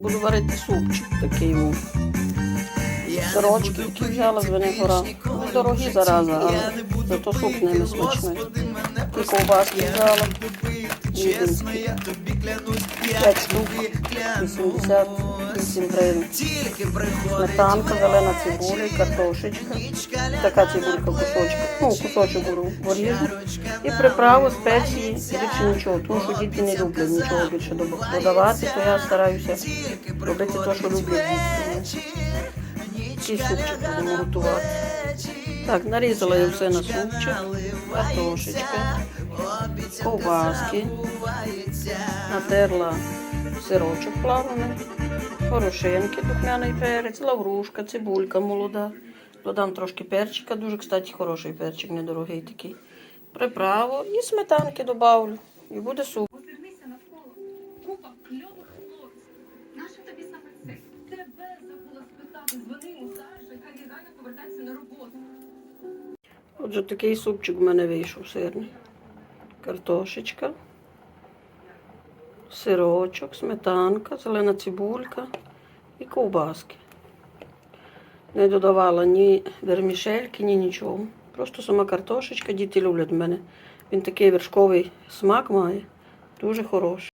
Буду варити супчик такий. був. Сорочки, які взяла з Венегора. Ну, дорогі зараза, але зато суп не смачний. І ковбаски взяла. Віденські. 5 штук, 88 гривень. Сметанка, зелена цибуля, картошечка. Така цибулька кусочка. Ну, кусочок беру, поріжу. І приправу, спеції, більше нічого. Тому що діти не люблять нічого більше додавати, то я стараюся робити те, що люблять діти. І супчик будемо готувати. Так, нарізала все на супчик, картошечка, ковбаски, натерла сирочок плавлений, порошенки, духмяний перець, лаврушка, цибулька молода. Додам трошки перчика, дуже, кстати, хороший перчик, недорогий такий. Приправу і сметанки добавлю. І буде суп. Отже, такий супчик в мене вийшов сирний. Картошечка, сирочок, сметанка, зелена цибулька і ковбаски. Не додавала ні вермішельки, ні нічого. Просто сама картошечка, діти люблять мене. Він такий вершковий смак має, дуже хороший.